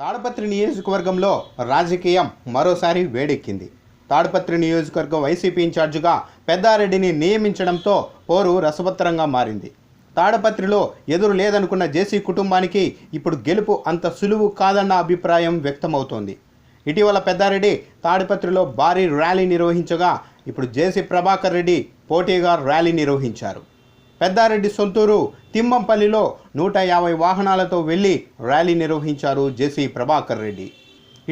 తాడపత్రి నియోజకవర్గంలో రాజకీయం మరోసారి వేడెక్కింది. తాడపత్రి నియోజకవర్గం వైసీపీ ఇన్ఛార్జిగా పెద్దారెడ్డిని నియమించడంతో పోరు రసవత్తరంగా మారింది. తాడపత్రిలో ఎదురు లేదనుకున్న జేసీ కుటుంబానికి ఇప్పుడు గెలుపు అంత సులువు కాదన్న అభిప్రాయం వ్యక్తమవుతోంది. ఇటీవల పెద్దారెడ్డి తాడపత్రిలో భారీ ర్యాలీ నిర్వహించగా ఇప్పుడు జేసీ ప్రభాకర్ రెడ్డి పోటీగా ర్యాలీ నిర్వహించారు. పెద్దారెడ్డి సొంతూరు తిమ్మంపల్లిలో నూట యాభై వాహనాలతో వెళ్ళి ర్యాలీ నిర్వహించారు జేసీ ప్రభాకర్ రెడ్డి.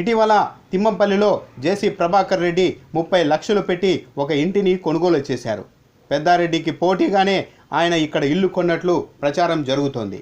ఇటీవల తిమ్మంపల్లిలో జేసీ ప్రభాకర్ రెడ్డి ముప్పై లక్షలు పెట్టి ఒక ఇంటిని కొనుగోలు చేశారు. పెద్దారెడ్డికి పోటీగానే ఆయన ఇక్కడ ఇల్లు కొన్నట్లు ప్రచారం జరుగుతోంది.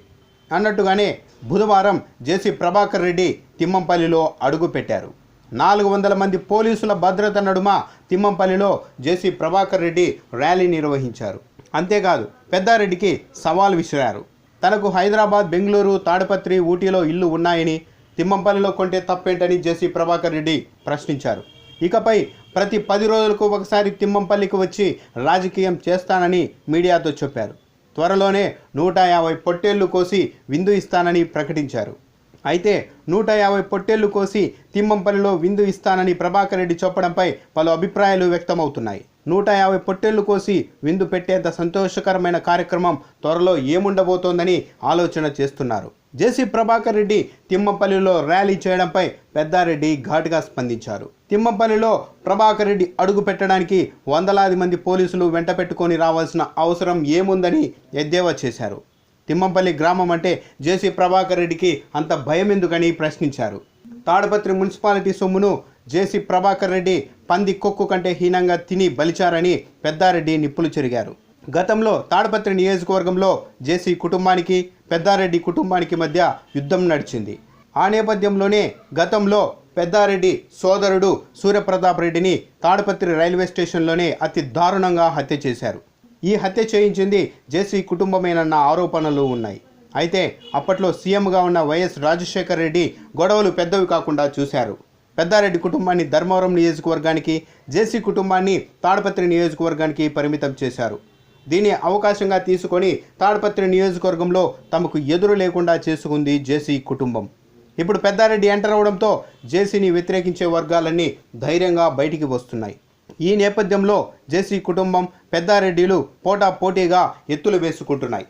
అన్నట్టుగానే బుధవారం జేసీ ప్రభాకర్ రెడ్డి తిమ్మంపల్లిలో అడుగుపెట్టారు నాలుగు వందల మంది పోలీసుల భద్రత నడుమ తిమ్మంపల్లిలో జేసీ ప్రభాకర్ రెడ్డి ర్యాలీ నిర్వహించారు. అంతేకాదు పెద్దారెడ్డికి సవాల్ విసిరారు. తనకు హైదరాబాద్ బెంగళూరు తాడపత్రి ఊటీలో ఇల్లు ఉన్నాయని తిమ్మంపల్లిలో కొంటే తప్పేంటని జేసీ ప్రభాకర్ రెడ్డి ప్రశ్నించారు. ఇకపై ప్రతి పది రోజులకు ఒకసారి తిమ్మంపల్లికి వచ్చి రాజకీయం చేస్తానని మీడియాతో చెప్పారు. త్వరలోనే నూట యాభై పొట్టేళ్ళు కోసి విందు ఇస్తానని ప్రకటించారు. అయితే నూట యాభై పొట్టేళ్ళు కోసి తిమ్మంపల్లిలో విందు ఇస్తానని ప్రభాకర్ రెడ్డి చెప్పడంపై పలు అభిప్రాయాలు వ్యక్తమవుతున్నాయి. నూట యాభై పొట్టేళ్ళు కోసి విందు పెట్టేంత సంతోషకరమైన కార్యక్రమం త్వరలో ఏముండబోతోందని ఆలోచన చేస్తున్నారు. జేసీ ప్రభాకర్ రెడ్డి తిమ్మపల్లిలో ర్యాలీ చేయడంపై పెద్దారెడ్డి ఘాటుగా స్పందించారు. తిమ్మపల్లిలో ప్రభాకర్ రెడ్డి అడుగు పెట్టడానికి వందలాది మంది పోలీసులు వెంట పెట్టుకొని రావాల్సిన అవసరం ఏముందని ఎద్దేవా చేశారు. తిమ్మంపల్లి గ్రామం అంటే జేసీ ప్రభాకర్ రెడ్డికి అంత భయం ఎందుకని ప్రశ్నించారు. తాడపత్రి మున్సిపాలిటీ సొమ్మును జేసీ ప్రభాకర్ రెడ్డి పంది కొక్కు కంటే హీనంగా తిని బలిచారని పెద్దారెడ్డి నిప్పులు చెరిగారు. గతంలో తాడపత్రి నియోజకవర్గంలో జేసీ కుటుంబానికి పెద్దారెడ్డి కుటుంబానికి మధ్య యుద్ధం నడిచింది. ఆ నేపథ్యంలోనే గతంలో పెద్దారెడ్డి సోదరుడు సూర్యప్రతాప్ రెడ్డిని తాడపత్రి రైల్వే స్టేషన్లోనే అతి దారుణంగా హత్య చేశారు. ఈ హత్య చేయించింది జేసీ కుటుంబమేనన్న ఆరోపణలు ఉన్నాయి. అయితే అప్పట్లో సీఎంగా ఉన్న వైఎస్ రాజశేఖర్ రెడ్డి గొడవలు పెద్దవి కాకుండా చూశారు. పెద్దారెడ్డి కుటుంబాన్ని ధర్మవరం నియోజకవర్గానికి జేసీ కుటుంబాన్ని తాడపత్రి నియోజకవర్గానికి పరిమితం చేశారు. దీన్ని అవకాశంగా తీసుకొని తాడపత్రి నియోజకవర్గంలో తమకు ఎదురు లేకుండా చేసుకుంది జేసీ కుటుంబం. ఇప్పుడు పెద్దారెడ్డి ఎంటర్ అవడంతో జేసీని వ్యతిరేకించే వర్గాలన్నీ ధైర్యంగా బయటికి వస్తున్నాయి. ఈ నేపథ్యంలో జేసీ కుటుంబం పెద్దారెడ్డిలు పోటా పోటీగా ఎత్తులు వేసుకుంటున్నాయి.